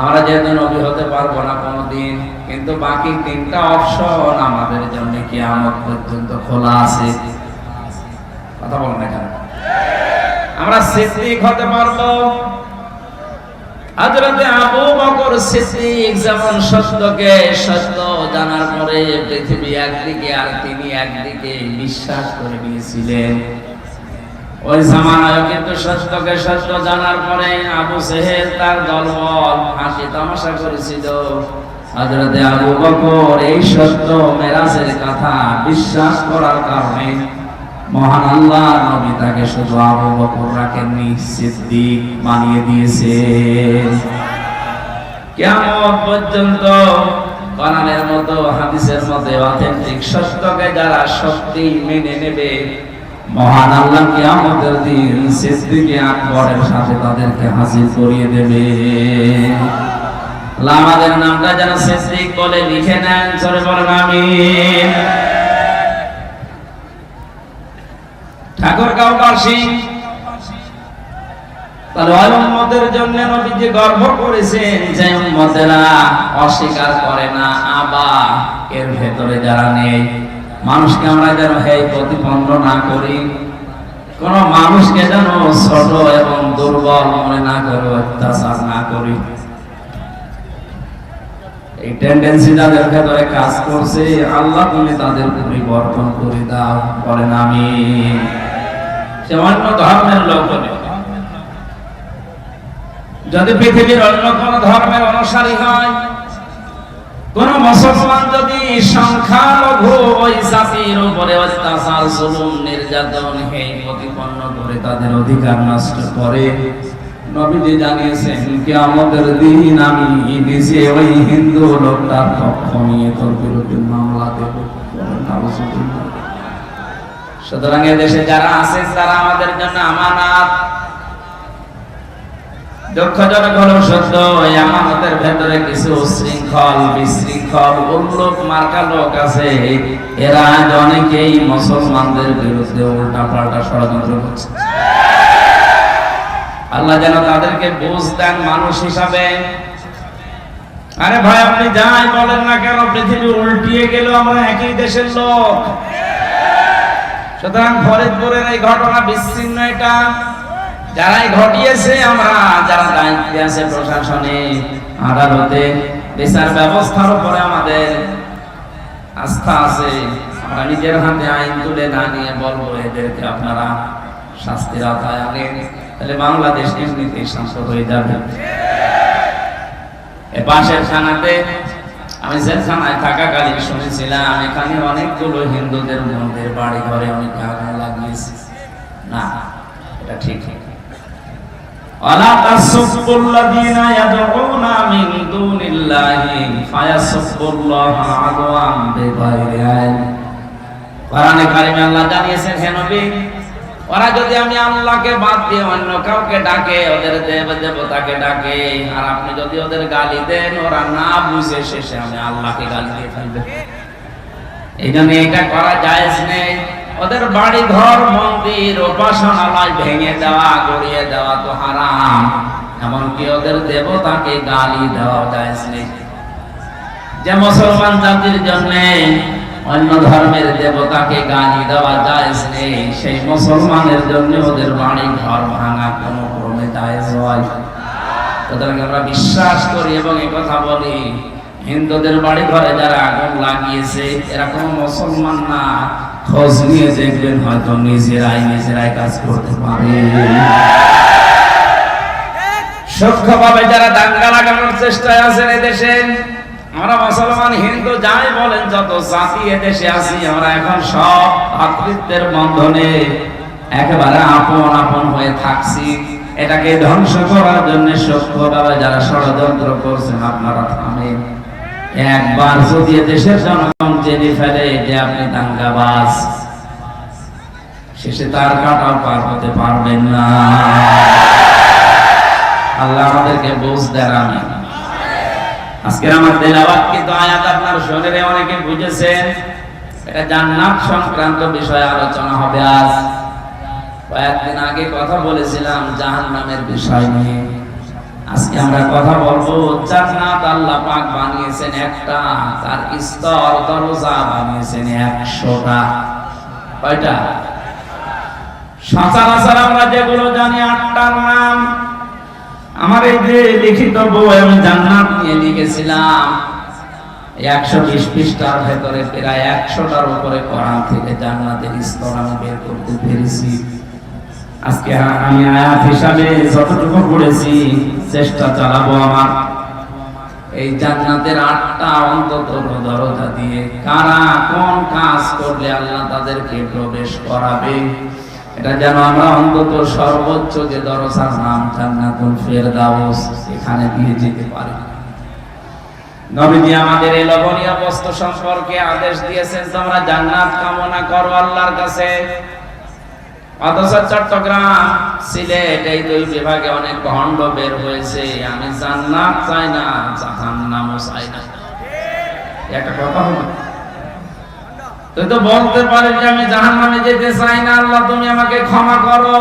আমরা যেহেতু নবী হতে পারব না কোনোদিন, কিন্তু বাকি তিনটা অপশন আমাদের জন্য কিয়ামত পর্যন্ত খোলা আছে। কথা বলেন কেন? আমরা সিদ্দিক হতে পারব। হযরতে আবু বকর সিদ্দিক যেমন সত্যকে সত্য জানার পরে পৃথিবী একদিকে আর তিনি একদিকে বিশ্বাস করে নিয়েছিলেন। ওই জামানায় কিন্তু সত্যকে সত্য জানার পরে আবু সেহেল তার দলবল হাসি তামাশা করেছিল। হযরতে আবু বকর এই সত্য মেরাজের কথা বিশ্বাস করার কারণে মহান আল্লাহ নবী তাকে শুধু আবু বকর রাখেননি, সিদ্দিক বানিয়ে দিয়েছে। কিয়ামত পর্যন্ত কোরআনের মতো হাদিসের মতো অথেন্টিক সত্যকে যারা সত্যি মেনে নেবে মহান আল্লাহ কিয়ামতের দিন সিদ্দিকে আকবরের সাথে তাদেরকে হাজির করিয়ে দেবে। আমাদের নামটা যেন সিদ্দিক বলে লিখে নেন চলে বলেন উম্মতেরা অস্বীকার করে না আবা এর ভেতরে যারা নেই মানুষকে আমরা যেন হে প্রতিপন্ন না করি। কোন মানুষকে যেন ছোট এবং দুর্বল মনে না করে, অত্যাচার না করি। এই টেন্ডেন্সি যাদের ভেতরে কাজ করছে, আল্লাহ তুমি তাদের পরিবর্তন করে দাও, বলেন আমি সে ধর্মের লোক যদি পৃথিবীর অন্য কোন ধর্মের অনুসারী হয় কোন মুসলমান যদি সংখ্যালঘু ওই জাতির উপরে অত্যাচার, জুলুম, নির্যাতন হে প্রতিপন্ন করে তাদের অধিকার নষ্ট করে জানিয়েছেন সুতরাং দেশে যারা আছে, তারা আমাদের জন্য আমানাত দুঃখজনক হলো সত্য ভেতরে কিছু শৃঙ্খল বিশৃঙ্খল উল্লোক মার্কা লোক আছে। এরা আজ অনেকেই মুসলমানদের বিরুদ্ধে উল্টা পাল্টা ষড়যন্ত্র করছে। আল্লাহ যেন তাদেরকে বুঝ দেন মানুষ হিসাবে। আরে ভাই, আপনি যাই বলেন না কেন, পৃথিবী উল্টিয়ে গেল আমরা একই দেশের লোক। সুতরাং ফরিদপুরের এই ঘটনা বিচ্ছিন্ন এটা। যারাই ঘটিয়েছে আমরা, যারা দায়িত্বে আছে প্রশাসনে, আদালতে, বিচার ব্যবস্থার উপরে আমাদের আস্থা আছে। আমরা নিজের হাতে আইন তুলে না নিয়ে বলব, এদেরকে আপনারা শাস্তির আওতায় আনেন। তাহলে বাংলাদেশ এমনিতেই শান্ত হয়ে যাবে। পাশের থানাতে, আমি জেলখানায় থাকাকালীন শুনেছিলাম, এখানে অনেকগুলো হিন্দুদের মন্দির বাড়ি ঘরে অনেক আগুন লাগিয়েছে। না, এটা ঠিক ঠিক ولا تسبوا الذين يدعون من دون الله فيسبوا الله عدوا بغير علم কোরআনে কারিমে আল্লাহ জানিয়েছেন হে নবী ওরা যদি আমি আল্লাহকে বাদ দিয়ে অন্য কাউকে ডাকে ওদের দেব দেবতাকে ডাকে আর আপনি যদি ওদের গালি দেন ওরা না বুঝে শেষে আমি আল্লাহকে গালি দিয়ে ফেলবে এই জন্য এটা করা জায়েজ নেই ওদের বাড়ি ঘর, মন্দির, উপাসনালয় ভেঙে দেওয়া, গড়িয়ে দেওয়া তো হারাম। এমনকি ওদের দেবতাকে গালি দেওয়া নেই। যে মুসলমান জাতির জন্য অন্য ধর্মের দেবতাকে গালি দেওয়া নেই, সেই মুসলমানের জন্য ওদের বাড়ি ঘর ভাঙা কোনো ক্রমে জায়েজ হয় আমরা বিশ্বাস করি এবং এই কথা বলি, হিন্দুদের বাড়ি ঘরে যারা আগুন লাগিয়েছে, এরা কোনো মুসলমান না। খোঁজ নিয়ে দেখবেন হয়তো নিজেরাই নিজেরাই কাজ করতে পারে। সূক্ষ্মভাবে যারা দাঙ্গা লাগানোর চেষ্টায় আছেন এদেশে, আমরা মুসলমান, হিন্দু যাই বলেন, যত জাতি এদেশে আছি, আমরা এখন সব ভাতৃত্বের বন্ধনে একেবারে আপন আপন হয়ে থাকছি। এটাকে ধ্বংস করার জন্য সূক্ষ্মভাবে যারা ষড়যন্ত্র করছেন, আপনারা থামেন। একবার যদি দেশের জনগণ জেনে ফেলে যে আপনি দাঙ্গাবাজ, শেষে তার কাটাও পার হতে পারবেন না। আল্লাহ আমাদেরকে বুঝ দেন আমি আজকে আমার কিন্তু আয়াত আপনার শরীরে অনেকে বুঝেছেন। এটা জান্নাত সংক্রান্ত বিষয়ে আলোচনা হবে আজ। কয়েকদিন আগে কথা বলেছিলাম জাহান্নামের বিষয় নিয়ে। আজকে আমরা কথা বলব, জান্নাত আল্লাহ পাক বানিয়েছেন একটা, তার স্তর দরজা বানিয়েছেন একশোটা। কয়টা? সচরাচর আমরা যেগুলো জানি, আটটার নাম। আমার এই যে লিখিত বই আমি জান্নাত নিয়ে লিখেছিলাম, একশো বিশ পৃষ্ঠার ভেতরে প্রায় একশোটার উপরে কোরআন থেকে জান্নাতের স্তর আমি বের করতে পেরেছি। আজকে আমি আয়াত হিসাবে যতটুকু পড়েছি, চেষ্টা চালাবো আমার। এই জান্নাতের আটটা অন্তত দরজা দিয়ে কারা কোন কাজ করলে আল্লাহ তাদেরকে প্রবেশ করাবে? এটা যেন আমরা অন্তত সর্বোচ্চ যে দরজার নাম জান্নাতুল ফেরদাউস এখানে দিয়ে যেতে পারি। নবীজি আমাদের এই লবণীয় বস্তু সম্পর্কে আদেশ দিয়েছেন, তোমরা জান্নাত কামনা করো আল্লাহর কাছে। চট্টগ্রাম আমি যেতে চাই না আল্লাহ তুমি আমাকে ক্ষমা করো।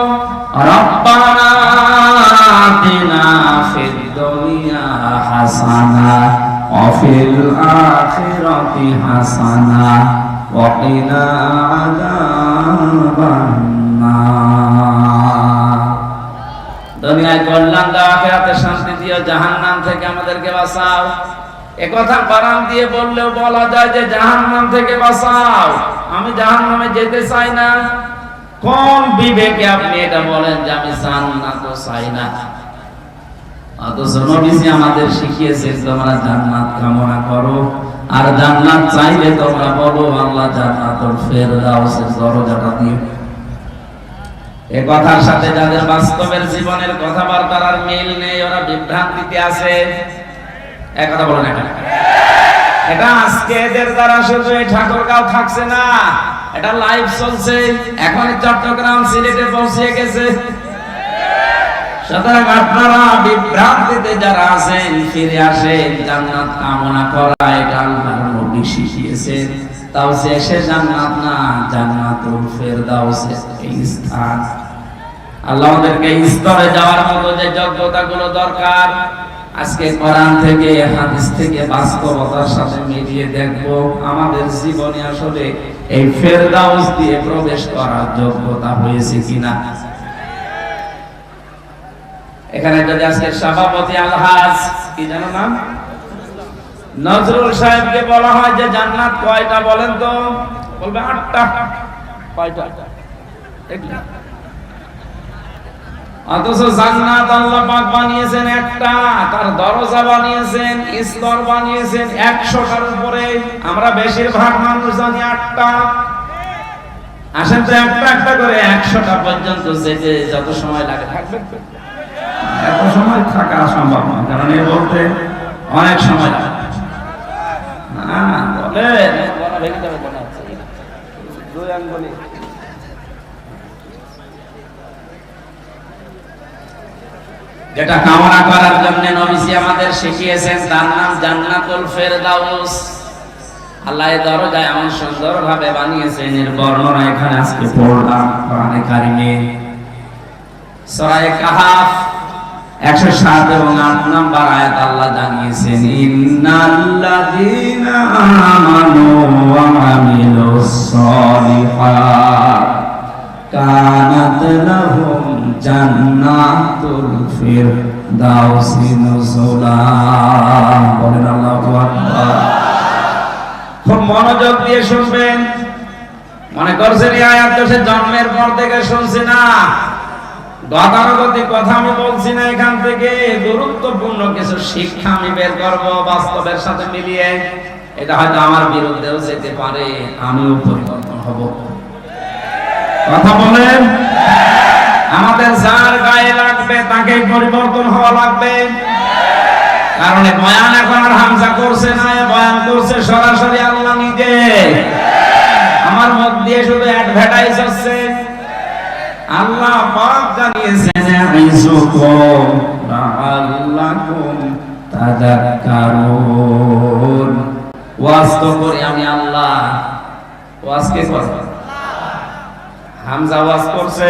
হাসানা ওয়া হাসানা আমাদেরকে বাঁচাও। একথা বারাম দিয়ে বললেও বলা যায় যে জাহান্নাম থেকে বাঁচাও। আমি জাহান্নামে যেতে চাই না। কোন বিবেকে আপনি এটা বলেন যে আমি জান্নাত চাই না? আমাদের শিখিয়েছে, তোমরা জান্নাত কামনা করো। আর জান্নাত চাইলে তোমরা বলো, আল্লাহ জান্নাতুল ফেরদাউসের দরজাটা কথার সাথে যাদের বাস্তবের জীবনের কথাবার্তার আর মিল নেই, ওরা বিভ্রান্তিতে আছে। এক কথা বলেন এখানে এটা আজকে এদের দ্বারা শুধু এই ঠাকুরগাঁও থাকছে না, এটা লাইভ চলছে। এখন চট্টগ্রাম সিলেটে পৌঁছে গেছে। সুতরাং আপনারা বিভ্রান্তিতে যারা আছেন, ফিরে আসেন, জান্নাত কামনা করা এটা আল্লাহর নবী শিখিয়েছেন। তাও শেষে জান্নাত না, জান্নাতুল ফেরদাউসের এই স্থান। আল্লাহ আমাদেরকে স্তরে যাওয়ার মতো যে যোগ্যতাগুলো দরকার, আজকে কোরআন থেকে, হাদিস থেকে বাস্তবতার সাথে মিলিয়ে দেখব আমাদের জীবনে আসলে এই ফেরদাউস দিয়ে প্রবেশ করার যোগ্যতা হয়েছে কিনা। এখানে যদি আজকে সভাপতি আলহাজ, কি জানো নাম? নজরুল সাহেবকে বলা হয় যে জান্নাত কয়টা বলেন তো? বলবে আটটা। কয়টা? অথচ জান্নাত আল্লাহ পাক বানিয়েছেন একটা, তার দরজা বানিয়েছেন, স্তর বানিয়েছেন, একশোটার উপরে। আমরা বেশিরভাগ মানুষ জানি আটটা। আসেন তো একটা একটা করে একশোটা পর্যন্ত যেতে যত সময় লাগে থাকবে। এত সময় থাকা সম্ভব নয়, কারণ এ বলতে অনেক সময় লাগে। না বলে দুই আঙ্গুলি। যেটা কামনা করার জন্য নবীজি আমাদের শিখিয়েছেন, তার নাম জান্নাতুল ফেরদাউস। আল্লাহ এই দরজা এমন সুন্দর ভাবে বানিয়েছেন, এর বর্ণনা এখানে আজকে পড়লাম কোরআনে কারিমে। সূরা কাহাফ 107 এবং 8 নম্বর আয়াত আল্লাহ জানিয়েছেন, ইন্নাল্লাযীনা আমানু ওয়া আমিলুস কানাত জান্নাতুল ফিরদাউসি বলেন আল্লাহু আকবার। খুব মনোযোগ দিয়ে শুনবেন। মনে করছেন এই আয়াত জন্মের পর থেকে না। কথা আমি বলছি না এখান থেকে। গুরুত্বপূর্ণ কিছু শিক্ষা আমি বের করব বাস্তবের সাথে মিলিয়ে। এটা হয়তো আমার বিরুদ্ধেও যেতে পারে, আমিও পরিবর্তন হব। কথা বলেন। আমাদের যার গায়ে লাগবে তাকে পরিবর্তন হওয়া লাগবে। কারণ বয়ান এখন আর হামজা করছে না বয়ান করছে সরাসরি আল্লাহ নিজে। আমার মুখ দিয়ে শুধু অ্যাডভার্টাইজ হচ্ছে। আল্লাহ পাক জানিয়েছেন তো করি আমি আল্লাহ। ওয়াজ কে হামজা ওয়াজ করছে।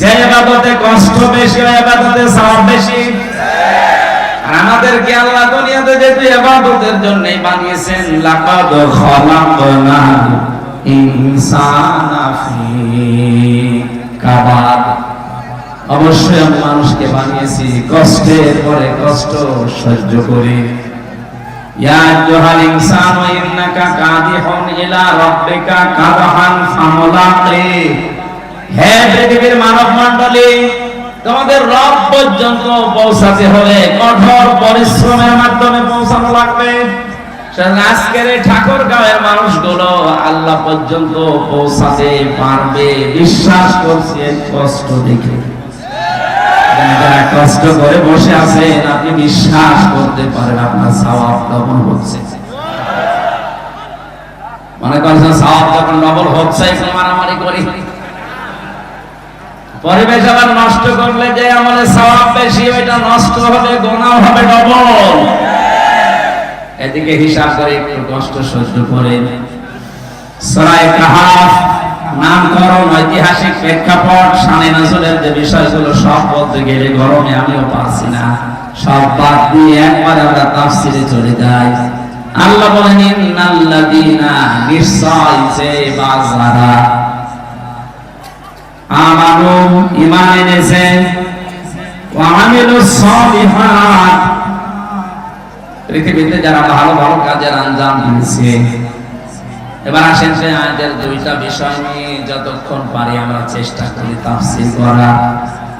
যে এবাদতে কষ্ট বেশি এবাদতে সওয়াব বেশি। আমাদেরকে আল্লাহ দুনিয়াতে যেহেতু এবাদতের বানিয়েছেন, লাকাদ খালাকনাল ইনসানা ফি কাবাদ। অবশ্যই আমি মানুষকে বানিয়েছি, কষ্টের পরে কষ্ট সহ্য করে। ইয়া আইয়ুহাল ইনসানু ইন্নাকা কাদিহুন ইলা রাব্বিকা কাদহান হে পৃথিবীর মানব মণ্ডলী তোমাদের রব পর্যন্ত পৌঁছাতে হলে কঠোর পরিশ্রমের মাধ্যমে পৌঁছানো লাগবে। আজকের ঠাকুর গাঁয়ের মানুষগুলো আল্লাহ পর্যন্ত পৌঁছাতে পারবে, বিশ্বাস করছে কষ্ট দেখে। কষ্ট করে বসে আছেন, আপনি বিশ্বাস করতে পারেন আপনার সওয়াব ডবল হচ্ছে। মনে করছেন সওয়াব যখন হচ্ছে মারামারি করি? পরিবেশ আবার নষ্ট করলে যে আমলে সওয়াব বেশি, ওইটা নষ্ট হবে গোনাও হবে ডবল। এদিকে হিসাব করে একটু কষ্ট সহ্য করে সরাই কাহাফ নামকরণ, ঐতিহাসিক প্রেক্ষাপট, শানে নজরের যে বিষয়গুলো, সব বলতে গেলে গরমে আমিও পারছি না। সব বাদ দিয়ে একবার আমরা তাফসিরে চলে যাই। আল্লাহ বলেন, ইন্নাল্লাযীনা নিশ্চয় যে বাজারা আমানু ঈমান এনেছে। ওয়া আমিলুস সালিহাত। পৃথিবীতে যারা ভালো ভালো কাজের আঞ্জাম দিয়েছে এবার আসেন সে আয়াতের দুইটা বিষয় নিয়ে যতক্ষণ পারি আমরা চেষ্টা করি তাফসীর করা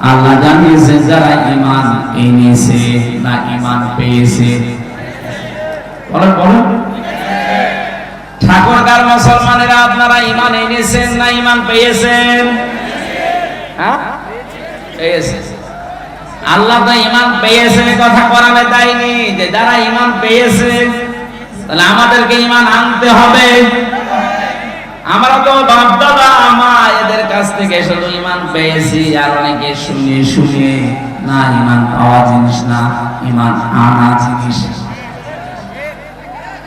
আল্লাহ জানিয়েছেন যারা ঈমান এনেছে না ঈমান পেয়েছে। বলেন বলেন। ঠাকুরগার মুসলমানেরা, আপনারা ঈমান এনেছেন না ঈমান পেয়েছেন? হ্যাঁ? আল্লাহ তো ইমান পেয়েছে কথা কোরআনে দেয়নি। যে যারা ইমান পেয়েছে, তাহলে আমাদেরকে ইমান আনতে হবে। আমরা তো বাপদাদা আমা এদের কাছ থেকে শুধু ইমান পেয়েছি, আর অনেকে শুনে শুনে না, ইমান পাওয়া জিনিস না, ইমান আনা জিনিস।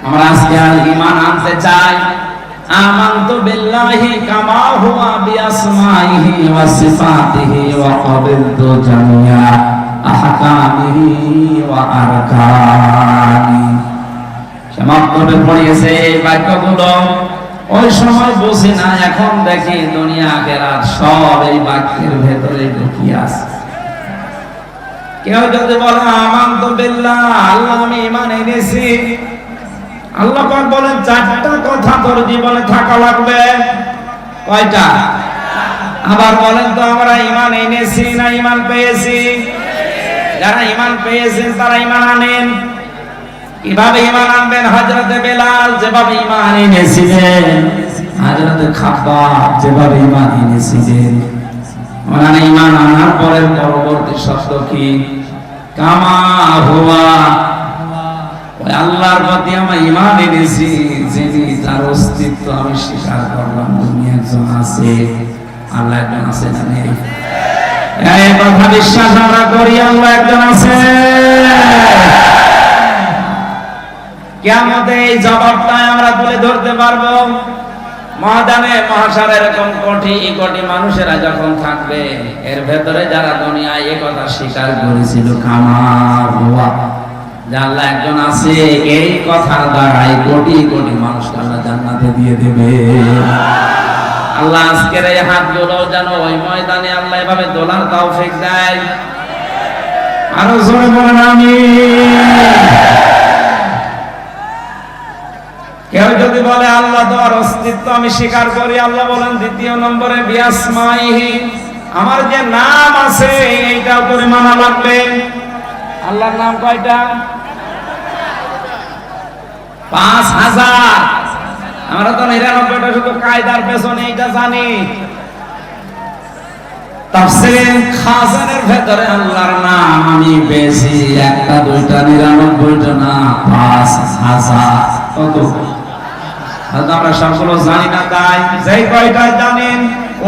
আমরা আজকে আর ইমান আনতে চাই। আমানতু বিল্লাহি কামা হুয়া বিআসমাইহি ওয়া সিফাতিহি ওয়া ক্বাবিলতু জামিয়া আহকামিহি ওয়া আরকানি সমাপ্তবে পড়িয়েছে এই বাক্যগুলো ওই সময় বুঝি না এখন দেখি দুনিয়া আখেরাত সব এই বাক্যের ভেতরে ঢুকিয়ে আছে কেউ যদি বলে আমানতু বিল্লাহ আল্লাহ আমি ঈমান এনেছি আল্লাহ পাক বলেন, চারটা কথা তোর জীবনে থাকা লাগবে। কয়টা? আবার বলেন তো, আমরা ইমান এনেছি না ইমান পেয়েছি? যারা ইমান পেয়েছেন, তারা ইমান আনেন। কীভাবে ইমান আনবেন? হযরতে বেলাল যেভাবে ইমান এনেছিলেন, হযরতে খাব্বাব যেভাবে ইমান এনেছিলেন। ওনারা ইমান আনার পরের পরবর্তী শব্দ কি? কামা হুয়া আল্লাহর প্রতি আমার ইমান এনেছি, যিনি তার অস্তিত্ব আমি স্বীকার করলাম তুমি একজন আছে, আল্লাহ একজন আছে না নেই? এই কথা বিশ্বাস আমরা করি, আল্লাহ একজন আছে। কেমতে এই আমরা তুলে ধরতে পারব। ময়দানে মহাসার এরকম কোটি কোটি মানুষেরা যখন থাকবে, এর ভেতরে যারা দুনিয়ায় এ কথা স্বীকার করেছিল, কামার আল্লাহ একজন আছে, এই কথার দ্বারাই কোটি কোটি মানুষ আল্লাহ জান্নাতে দিয়ে দেবে। আল্লাহ আজকের এই হাতগুলো যেন ওই ময়দানে আল্লাহ এভাবে দোলার তৌফিক দেয়। আরও জোরে বলেন আমি কেউ যদি বলে, আল্লাহ তোমার অস্তিত্ব আমি স্বীকার করি। আল্লাহ বলেন, দ্বিতীয় নম্বরে, বিয়াসমাইহি। আমার যে নাম আছে এইটাও করে মানা লাগবে আল্লাহর নাম কয়টা? পাঁচ হাজার। আমরা তো নিরানব্বইটা শুধু কায়দার পেছনে জানি।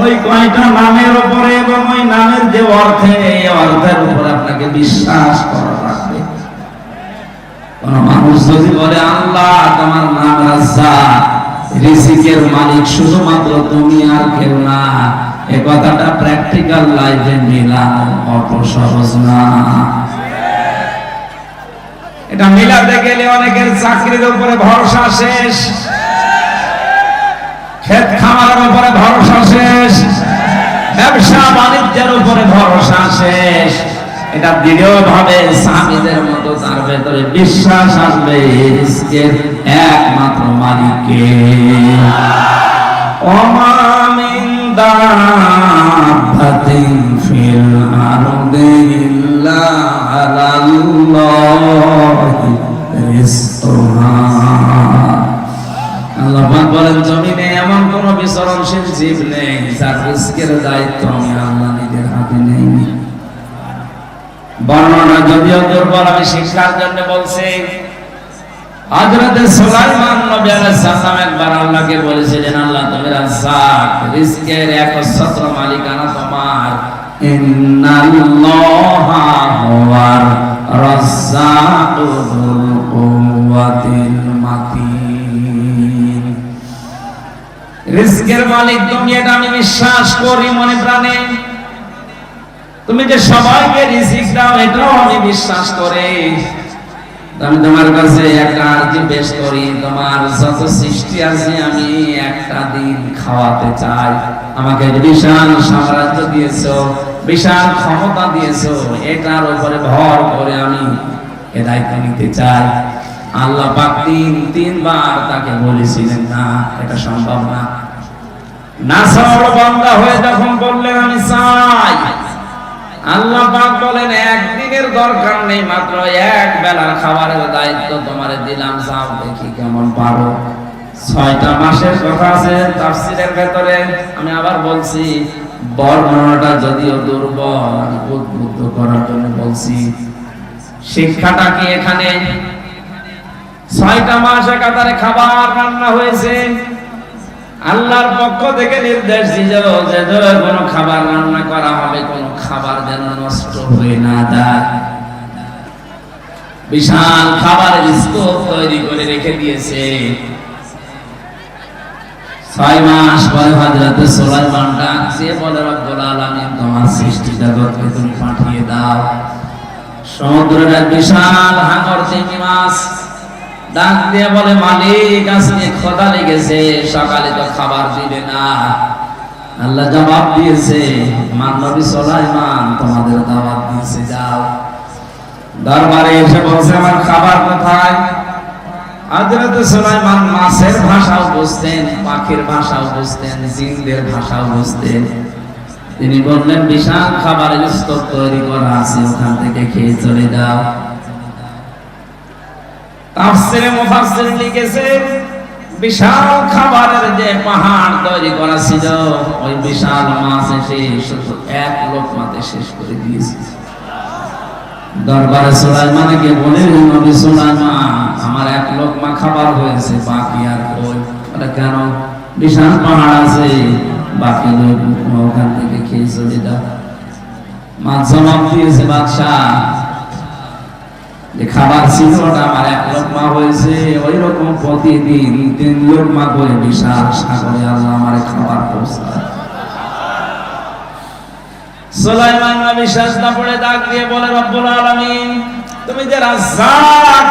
ওই নামের উপরে এবং ওই নামের যে অর্থে, এই অর্থের উপরে আপনাকে বিশ্বাস করা মানুষ যদি বলে, আল্লাহ, তোমার নাম রাজ্জাক রিজিকের মালিক, শুধুমাত্র তুমি আর কেউ না। এ কথাটা প্র্যাকটিক্যাল লাইফে মিলানো অত সহজ না। এটা মিলাতে গেলে অনেকের চাকরির উপরে ভরসা শেষ। ক্ষেত খামারের উপরে ভরসা শেষ। ব্যবসা বাণিজ্যের উপরে ভরসা শেষ। এটা দৃঢ় ভাবে স্বামীদের মতো তার ভেতরে বিশ্বাস আসবে রিস্কের একমাত্র মালিককে। অমামিন দাব্বাতিন ফিল আরদি ইল্লা আলাল্লাহি রিজকুহা আল্লাহ পাক বলেন জমিনে এমন কোন বিচরণশীল জীব নেই যার রিস্কের দায়িত্ব আমি আল্লাহ নিজের হাতে নেই বর্ণনা যদিও দুর্বল, আমি শিক্ষার জন্য বলছি মালিক তুমি এটা আমি বিশ্বাস করি মনে প্রাণে। তুমি যে সবাইকে রিজিক দাও, এটাও আমি বিশ্বাস করি। আমি তোমার কাছে একটা আর্জি পেশ করি। তোমার যত সৃষ্টি আছে, আমি একটা দিন খাওয়াতে চাই। আমাকে বিশাল সাম্রাজ্য দিয়েছ, বিশাল ক্ষমতা দিয়েছ, এটার উপরে ভর করে আমি এ দায়িত্ব নিতে চাই। আল্লাহ পাক তিন, তিনবার তাকে বলেছিলেন, না, এটা সম্ভব না। না সরল বান্দা হয়ে যখন বললেন, আমি চাই আল্লাহ পাক বলেন একদিনের দরকার নেই, মাত্র এক বেলার খাবারের দায়িত্ব তোমার দিলাম। যাও দেখি কেমন পারো। ছয়টা মাসের কথা আছে তাফসিরের ভেতরে। আমি আবার বলছি, বর্ণনাটা যদিও দুর্বল উদ্বুদ্ধ করার জন্য বলছি, শিক্ষাটা কি এখানে? ছয়টা মাস একাধারে খাবার রান্না হয়েছে। আল্লাহর পক্ষ থেকে নির্দেশ দিল যে ধরো কোনো খাবার রান্না করা হবে কোনো খাবার যেন নষ্ট হয়ে না যায়। বিশাল খাবারের স্তূপ তৈরি করে রেখে দিয়েছে। ছয় মাস পরে হযরত সুলাইমান ডাক দিয়ে বলে, রব্বুল আলামিন, তোমার সৃষ্টি জগৎকে তুমি পাঠিয়ে দাও। সমুদ্রের বিশাল হাঙর চিংড়ি মাছ। ডাক দিয়ে বলে, মালিক, আজকে খোদা লেগেছে, সকালে তো খাবার দিবে না। আল্লাহ জবাব দিয়েছে মানবী সোলাইমান তোমাদের দাওয়াত দিয়েছে, যাও। দরবারে এসে বলছে, আমার খাবার কোথায়? মাছের ভাষাও বুঝতেন, পাখির ভাষাও বুঝতেন, জিনদের ভাষাও বুঝতেন। তিনি বললেন, বিশাল খাবারের স্তর তৈরি করা আছে, ওখান থেকে খেয়ে চলে যাও। তাফসিরে মুফাসসির লিখেছে, বিশাল খাবারের যে পাহাড় তৈরি করা ছিল, ওই বিশাল মাছ এসে শুধু এক লোকমাতে শেষ করে দিয়েছে। দরবারে সুলাইমানকে বলে নবী সুলাইমান, আমার এক লোকমা খাবার হয়েছে, বাকি আর কই? এটা কেন? বিশাল পাহাড় আছে, বাকি লোক ওখান থেকে খেয়ে চলে যাও। মাছ জবাব দিয়েছে, বাদশাহ খাবার লোকমা হয়েছে, ওই রকম প্রতিদিন তিন লোকমা করে বিশাল সাগরে আল্লাহ আমার খাবার পৌঁছায়। সুলাইমান নবী সাজদা পড়ে দিয়ে বলে, রব্বুল আলামিন, তুমি যে রাজ্জাক,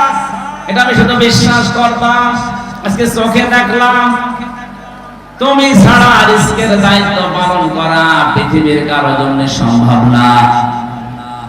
এটা আমি শুধু বিশ্বাস করতাম, আজকে চোখে দেখলাম। তুমি ছাড়া দায়িত্ব পালন করা পৃথিবীর কারও জন্য সম্ভব না।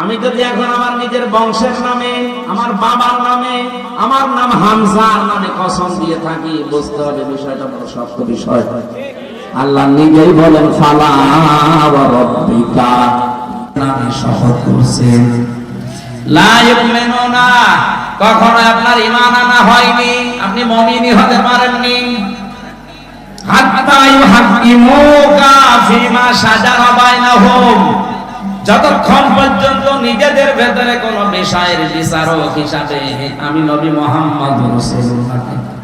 আমি যদি এখন আমার নিজের বংশের নামে, আমার বাবার নামে, আমার নাম হামজার নামে কসম দিয়ে থাকি, বুঝতে হবে বিষয়টা বড় সত্য বিষয়। আল্লাহ নিজেই বলেন, ফালা করছেন। কখনো আপনার ঈমান আনা হয়নি, আপনি মুমিনই হতে পারেননি। হাত্তা ইউহাক্কিমুকা ফিমা শাজারা বাইনাহুম। যতক্ষণ পর্যন্ত নিজেদের ভেতরে কোন বিষয়ের বিচারক হিসাবে আমি নবী মোহাম্মদ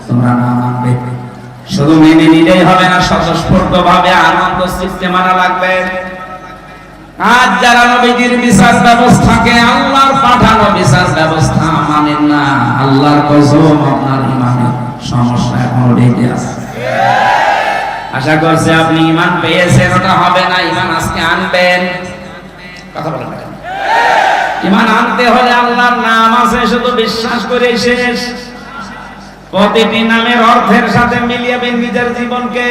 তোমরা না মানবে। শুধু মেনে নিলেই হবে না স্বতঃস্ফূর্ত ভাবে আনন্দ সৃষ্টি মানা লাগবে। আজ যারা নবীজির বিচার ব্যবস্থাকে আল্লাহর পাঠানো বিচার ব্যবস্থা মানেন না, আল্লাহর কসম আপনার ইমানে সমস্যা এখন রেখে আছে। আশা করছি আপনি ইমান পেয়েছেন, ওটা হবে না, ইমান আজকে আনবেন। কথা বলেন না? ইমান আনতে হলে আল্লাহর নাম আছে, শুধু বিশ্বাস করে শেষ। প্রতিটি নামের অর্থের সাথে মিলিয়েবেন নিজের জীবনকে।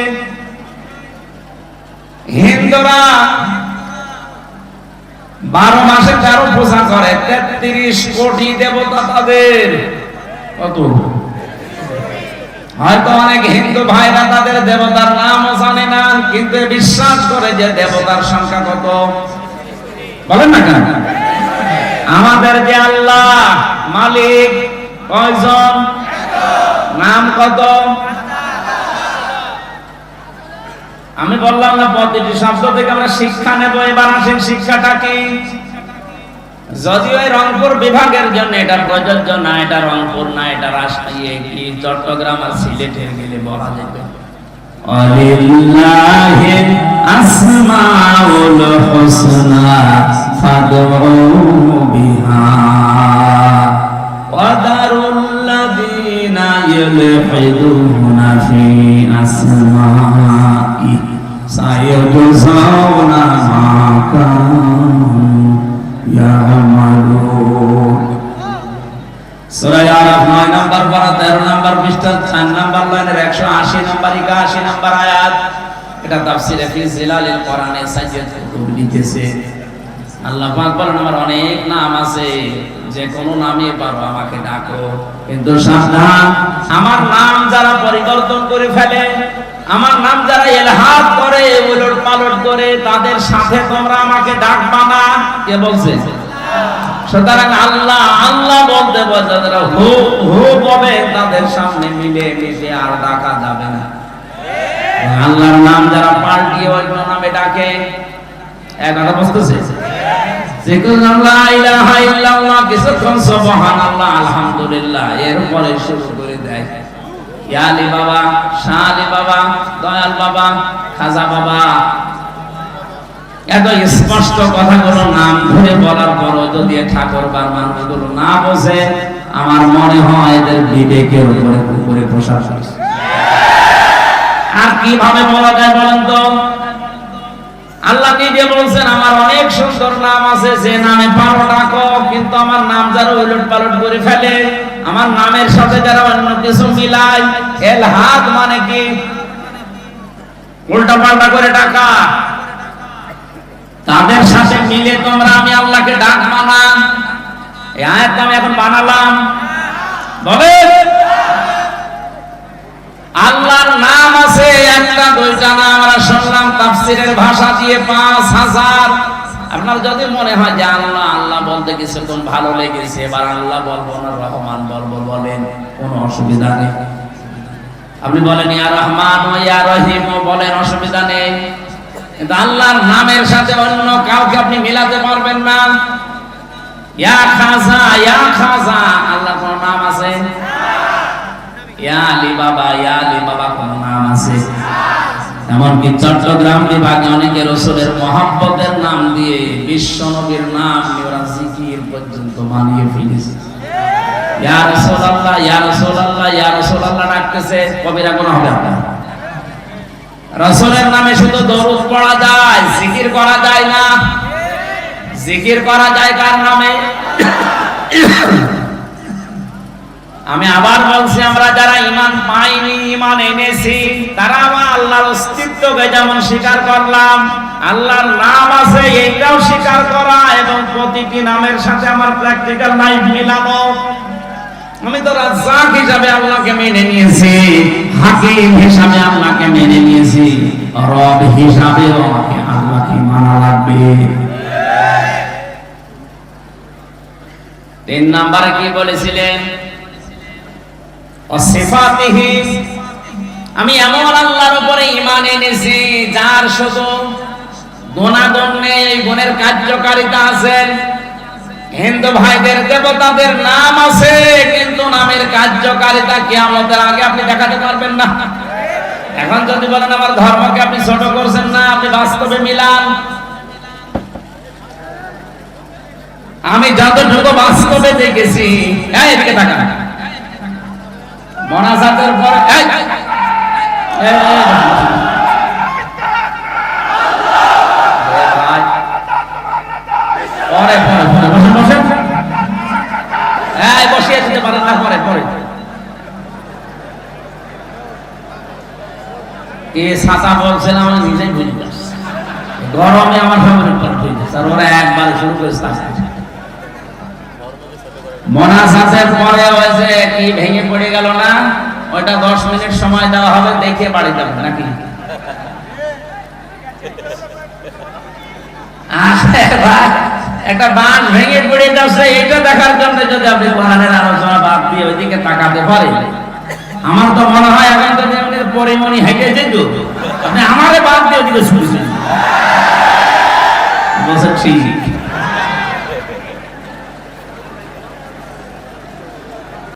হিন্দুরা বারো মাসে তেরো পূজা করে, তেত্রিশ কোটি দেবতা তাদের। কত? হয়তো অনেক হিন্দু ভাইরা তাদের দেবতার নামও জানে না, কিন্তু বিশ্বাস করে যে দেবতার সংখ্যা কত। বলেন না কেন? আমাদের যে আল্লাহ, মালিক, কয়জন? নাম কত? আমি বললাম না, প্রতিটি শব্দ থেকে আমরা শিক্ষা নেব, এবার আসেন শিক্ষাটা কি? যদিও রংপুর বিভাগের জন্য এটা প্রযোজ্য না, এটা রংপুর না, এটা রাজশাহী চট্টগ্রাম আর সিলেটে গেলে বলা যাবে। ولله الأسماء الحسنى فادعوه بها وذروا الذين يلحدون في أسمائه سيجزون ما كانوا يعملون সূরা আরাফ 9 নাম্বার পারা 13 নাম্বার পৃষ্ঠা 4 নাম্বার লাইনের 180 নাম্বার 81 নাম্বার আয়াত। এটা তাফসীরে ফি জিলালিল কোরআনে সাইয়্যিদ কুতুব লিখেছে। আল্লাহ পাক বলেন, আমার অনেক নাম আছে, যে কোনো নামে পারো, আমাকে ডাকো। কিন্তু সাবধান, আমার নাম যারা পরিবর্তন করে ফেলে, আমার নাম যারা এলহাদ করে উলট পালট করে, তাদের সাথে তোমরা আমাকে ডাকবা না। কে বলছে? সুতরাং আল্লাহ আল্লাহ বলতে বলতে যারা হু হু বলে তাদের সামনে মিলে মিশে আর ডাকা যাবে না। আল্লাহর নাম যারা পাল্টিয়ে অন্য নামে ডাকে কথা বুঝতেছে দেয়। বাবা বাবা, দয়াল বাবা, খাজা বাবা এত স্পষ্ট কথাগুলো নাম ধরে বলার পরও যদি ঠাকুর বা মানুষগুলো না বোঝে, আমার মনে হয় এদের বিবেকের উপরে উপরে প্রসার আর কীভাবে বলা যায় বলেন তো? আল্লাহ নিজে বলছেন, আমার অনেক সুন্দর নাম আছে, যে নামে পারো ডাকো কিন্তু আমার নাম যারা উলট পালট করে ফেলে, আমার নামের সাথে যারা অন্য কিছু মিলায় এল হাত মানে কি? উল্টা পাল্টা করে ডাকা। তাদের সাথে মিলে তোমরা আমি আল্লাহকে ডাক মানা এই আয়াত আমি এখন বানালাম। বলে, আল্লাহর নাম আছে, একটা দুইটা না, আমরা শুনলাম তাফসিরের ভাষা দিয়ে পাঁচ হাজার। আপনার যদি মনে হয় যে আল্লাহ আল্লাহ বলতে কিছুক্ষণ ভালো লেগেছে, এবার আল্লাহ বলব না, রহমান বলব, বলেন, কোনো অসুবিধা নেই। আপনি বলেন, ইয়া রহমান ও ইয়া রহিম বলেন, অসুবিধা নেই। আল্লাহর নামের সাথে অন্য কাউকে আপনি মিলাতে পারবেন না। ইয়া খাজা ইয়া খাজা আল্লাহ কোন নাম আছে? ইয়া আলী বাবা ইয়া আলী বাবা কোন নাম আছে? এমনকি চট্টগ্রাম বিভাগে অনেকে রসুলের মহাব্বতের নাম দিয়ে বিশ্ব নবীর নাম ওরা জিকির পর্যন্ত মানিয়ে ফেলেছে। ইয়া রাসূলুল্লাহ ইয়া রাসূলুল্লাহ ইয়া রাসূলুল্লাহ ডাকতেছে, কবিরা গুনাহ হবে আপনার রাসূলের নামে শুধু দরুদ পড়া যায়, জিকির করা যায় না। জিকির করা যায় কার নামে? আমি আবার বলছি, আমরা যারা ইমান পাইনি ইমান এনেছি, তারা আমার আল্লাহর অস্তিত্বকে যেমন স্বীকার করলাম, আল্লাহর নাম আছে, এইটাও স্বীকার করা এবং প্রতিটি নামের সাথে আমার প্র্যাকটিক্যাল লাইফ মিলানো। আমি তো রাজ্জাক হিসাবে আল্লাহকে মেনে নিয়েছি। হাকিম হিসাবে আল্লাহকে মেনে নিয়েছি। রব হিসাবেও আমাকে আল্লাহকে মানা লাগবে। তিন নাম্বারে কি বলেছিলেন? আমি এমন আল্লাহর উপরে ঈমান এনেছি, যার শুধু গুণাগুণ নেই, গুণের কার্যকারিতা আছে। হিন্দু ভাইদের দেবতাদের নাম আছে কিন্তু নামের কার্যকারিতা কিয়ামতের আগে আপনি দেখাতে পারবেন না এখন যদি বলেন আমার ধর্মকে আপনি ছোট করছেন না আপনি বাস্তবে মিলান আমি যতটুকু বাস্তবে দেখেছি এদিকে মনাজাতের পর এই, এই, এই, এ ভাই। পরে পরে পরে বসেন বসেন এই বসিয়ে দিতে পারেন না পরে পরে সাঁচা বলছে না আমি নিজেই বুঝে যাচ্ছি গরমে আমার সামনে উপর হয়ে যাচ্ছে আর ওরা শুরু করে পরে যে কি ভেঙে পড়ে গেল না? ওইটা দশ মিনিট সময় দেওয়া হবে, দেখে বাড়ি যাবে নাকি? একটা ভেঙে পড়ে যাচ্ছে এটা দেখার জন্য যদি আপনি কোরআনের আলোচনা বাদ দিয়ে ওইদিকে তাকাতে পারেন। আমার তো মনে হয় এখন তো যেমনি মনে হেঁটে যেত। আপনি আমারে বাদ দিয়ে ওদিকে শুনছেন বলছে ঠিক।